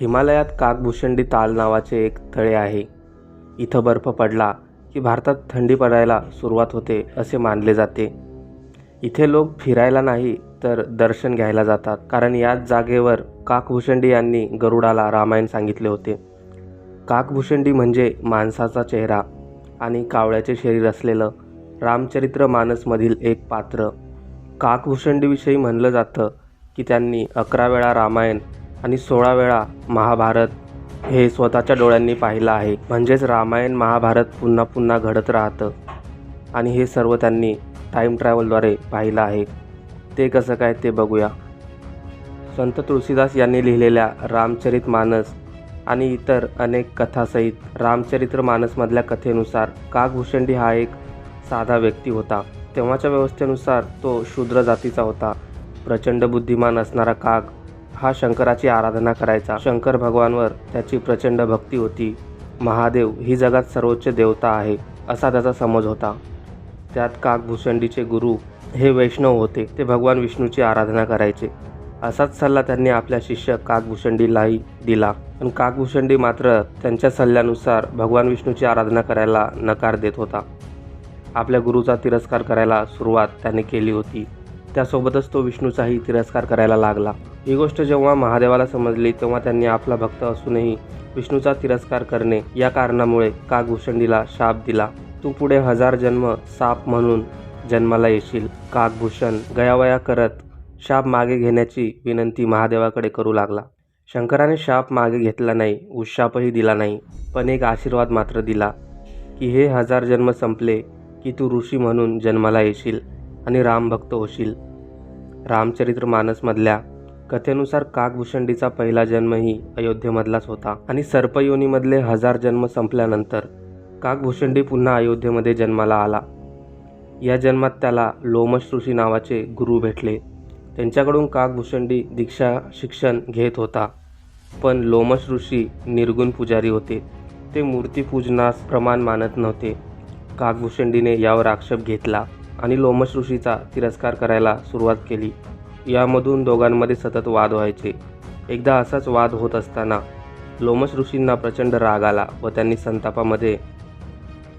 हिमालयात काकभूषंडी ताल नावाचे एक तळे आहे. इथं बर्फ पडला की भारतात थंडी पडायला सुरुवात होते असे मानले जाते. इथे लोक फिरायला नाही तर दर्शन घ्यायला जातात कारण याच जागेवर काकभूषंडी यांनी गरुडाला रामायण सांगितले होते. काकभूषंडी म्हणजे माणसाचा चेहरा आणि कावळ्याचे शरीर असलेलं रामचरित्र मानसमधील एक पात्र. काकभूषंडीविषयी म्हणलं जातं की त्यांनी अकरा वेळा रामायण आणि सोळा वेळा महाभारत हे स्वतःच्या डोळ्यांनी पाहिलं आहे. म्हणजेच रामायण महाभारत पुन्हा पुन्हा घडत राहतं. आणि हे सर्व त्यांनी टाईम ट्रॅव्हलद्वारे पाहिलं आहे. ते कसं काय ते बघूया. संत तुळशीदास यांनी लिहिलेल्या रामचरित मानस आणि इतर अनेक कथासहित रामचरित्र मानसमधल्या कथेनुसार काकभूषंडी हा एक साधा व्यक्ती होता. तेव्हाच्या व्यवस्थेनुसार तो शूद्र जातीचा होता. प्रचंड बुद्धिमान असणारा काग हा शंकराची आराधना करायचा. शंकर भगवानवर त्याची प्रचंड भक्ती होती. महादेव ही जगात सर्वोच्च देवता आहे असा त्याचा समज होता. त्यात काकभूषंडीचे गुरु हे वैष्णव होते ते भगवान विष्णूची आराधना करायचे. असाच सल्ला त्यांनी आपल्या शिष्य काकभूषंडीलाही दिला. पण काकभूषंडी मात्र त्यांच्या सल्ल्यानुसार भगवान विष्णूची आराधना करायला नकार देत होता. आपल्या गुरुचा तिरस्कार करायला सुरुवात त्याने केली होती. त्यासोबतच तो विष्णूचाही तिरस्कार करायला लागला. ही गोष्ट जेव्हा महादेवाला समजली तेव्हा त्यांनी आपला भक्त असूनही विष्णूचा तिरस्कार करणे या कारणामुळे काकभूषंडीला शाप दिला? तू पुढे हजार जन्म साप म्हणून जन्माला येशील. काकभूषण गयावया करत शाप मागे घेण्याची विनंती महादेवाकडे करू लागला. शंकराने शाप मागे घेतला नाही उशापही दिला नाही पण एक आशीर्वाद मात्र दिला की हे हजार जन्म संपले की तू ऋषी म्हणून जन्माला येशील आणि रामभक्त होशील. रामचरित्र मानसमधल्या कथेनुसार काकभूषंडीचा पहिला जन्मही अयोध्येमधलाच होता आणि सर्पयोनीमधले हजार जन्म संपल्यानंतर काकभूषंडी पुन्हा अयोध्येमध्ये जन्माला आला. या जन्मात त्याला लोमश ऋषी नावाचे गुरु भेटले. त्यांच्याकडून काकभूषंडी दीक्षा शिक्षण घेत होता. पण लोमश ऋषी निर्गुण पुजारी होते. ते मूर्तीपूजनास प्रमाण मानत नव्हते. काकभूषंडीने यावर आक्षेप घेतला आणि लोमश ऋषीचा तिरस्कार करायला सुरुवात केली. यामधून दोघांमध्ये सतत वाद व्हायचे. एकदा असाच वाद होत असताना लोमश ऋषींना प्रचंड राग आला व त्यांनी संतापामध्ये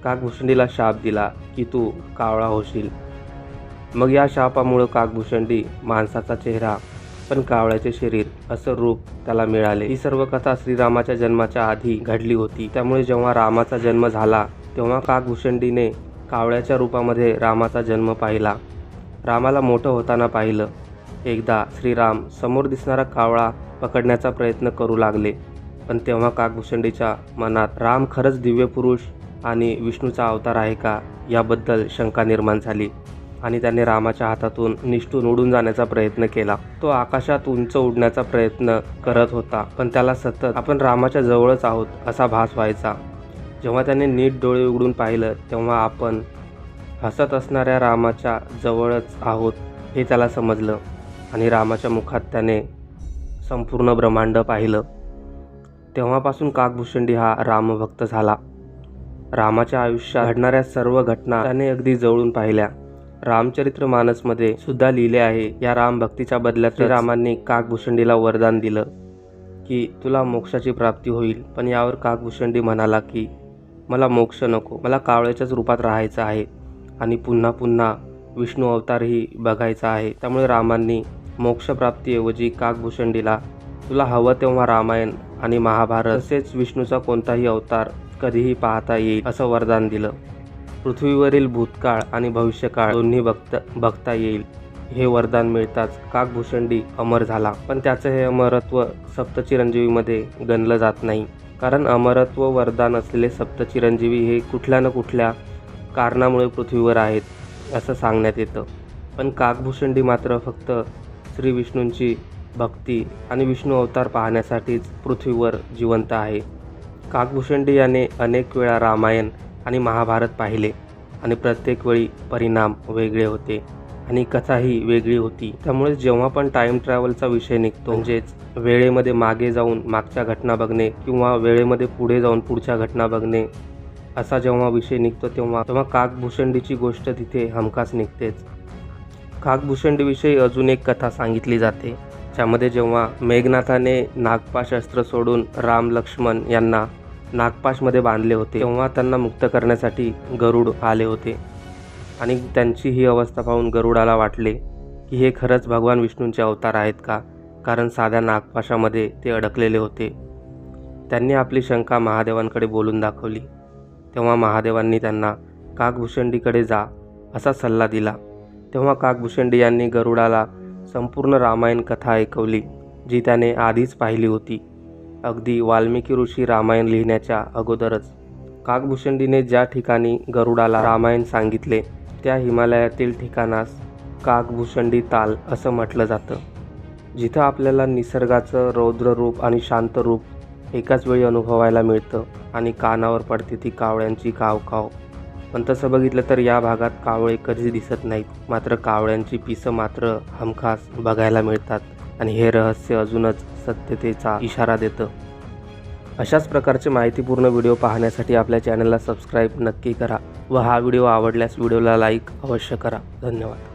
काकभूषंडीला शाप दिला की तू कावळा होशील. मग या शापामुळं काकभूषंडी माणसाचा चेहरा पण कावळ्याचे शरीर असं रूप त्याला मिळाले. ही सर्व कथा श्रीरामाच्या जन्माच्या आधी घडली होती. त्यामुळे जेव्हा रामाचा जन्म झाला तेव्हा काकभूषंडीने कावळ्याच्या रूपामध्ये रामाचा जन्म पाहिला. रामाला मोठं होताना पाहिलं. एकदा श्रीराम समोर दिसणारा कावळा पकडण्याचा प्रयत्न करू लागले. पण तेव्हा काकभूषंडीच्या मनात राम खरंच दिव्य पुरुष आणि विष्णूचा अवतार आहे का याबद्दल शंका निर्माण झाली आणि त्याने रामाच्या हातातून निष्ठून उडून जाण्याचा प्रयत्न केला. तो आकाशात उंच उडण्याचा प्रयत्न करत होता पण त्याला सतत आपण रामाच्या जवळच आहोत असा भास व्हायचा. जेव्हा त्याने नीट डोळे उघडून पाहिलं तेव्हा आपण हसत असणाऱ्या रामाच्या जवळच आहोत हे त्याला समजलं. आणि रामाच्या मुखात त्याने संपूर्ण ब्रह्मांड पाहिलं. तेव्हापासून काकभूषंडी हा रामभक्त झाला. रामाच्या आयुष्यात घडणाऱ्या सर्व घटना त्याने अगदी जवळून पाहिल्या. रामचरित्र मानसमध्ये सुद्धा लिहिले आहे या रामभक्तीच्या बदल्यात रामांनी काकभूषंडीला वरदान दिलं की तुला मोक्षाची प्राप्ती होईल. पण यावर काकभूषंडी म्हणाला की मला मोक्ष नको. मला कावळ्याच्याच रूपात राहायचं आहे आणि पुन्हा पुन्हा विष्णू अवतारही बघायचा आहे. त्यामुळे रामांनी मोक्षप्राप्तीऐवजी काकभूषंडीला तुला हवं तेव्हा रामायण आणि महाभारत तसेच विष्णूचा कोणताही अवतार कधीही पाहता येईल असं वरदान दिलं. पृथ्वीवरील भूतकाळ आणि भविष्यकाळ दोन्ही बघता बघता येईल हे वरदान मिळताच काकभूषंडी अमर झाला. पण त्याचं हे अमरत्व सप्तचिरंजीवीमध्ये गणलं जात नाही. कारण अमरत्व वरदान असलेले सप्तचिरंजीवी हे कुठल्या ना कुठल्या कारणामुळे पृथ्वीवर आहेत असं सांगण्यात येतं. पण काकभूषंडी मात्र फक्त श्री विष्णूंची भक्ती आणि विष्णू अवतार पाहण्यासाठीच पृथ्वीवर जिवंत आहे. काकभूषंडी याने अनेक वेळा रामायण आणि महाभारत पाहिले आणि प्रत्येक वेळी परिणाम वेगळे होते आणि कथाही वेगळी होती. त्यामुळे जेव्हा पण टाईम ट्रॅव्हलचा विषय निघतो म्हणजेच वेळेमध्ये मागे जाऊन मागच्या घटना बघणे किंवा वेळेमध्ये पुढे जाऊन पुढच्या घटना बघणे असा जेव्हा विषय निघतो तेव्हा तेव्हा काकभूषंडीची गोष्ट तिथे हमखास निघतेच. काकभूषंडीविषयी अजून एक कथा सांगितली जाते ज्यामध्ये जेव्हा मेघनाथाने नागपाश अस्त्र सोडून राम लक्ष्मण यांना नागपाशमध्ये बांधले होते तेव्हा त्यांना मुक्त करण्यासाठी गरुड आले होते. आणि त्यांची ही अवस्था पाहून गरुडाला वाटले की हे खरंच भगवान विष्णूंचे अवतार आहेत का? कारण साध्या नागपाशामध्ये ते अडकलेले होते. त्यांनी आपली शंका महादेवांकडे बोलून दाखवली. तेव्हा महादेवांनी त्यांना काकभूषंडीकडे जा असा सल्ला दिला. तेव्हा काकभूषंडी यांनी गरुडाला संपूर्ण रामायण कथा ऐकवली जी त्याने आधीच पाहिली होती. अगदी वाल्मिकी ऋषी रामायण लिहिण्याच्या अगोदरच काकभूषंडीने ज्या ठिकाणी गरुडाला रामायण सांगितले त्या हिमालयातील ठिकाणास काकभूषंडी ताल असं म्हटलं जातं. जिथं आपल्याला निसर्गाचं रौद्र रूप आणि शांत रूप एकाच वेळी अनुभवायला मिळतं आणि कानावर पडते ती कावळ्यांची कावकाव. पण तसं बघितलं तर या भागात कावळे कधीच दिसत नाहीत. मात्र कावळ्यांची पिसं मात्र हमखास बघायला मिळतात आणि हे रहस्य अजूनच सत्यतेचा इशारा देतं. अशाच प्रकारचे माहितीपूर्ण व्हिडिओ पाहण्यासाठी आपल्या चॅनलला सबस्क्राईब नक्की करा व हा व्हिडिओ आवडल्यास व्हिडिओला लाईक अवश्य करा. धन्यवाद.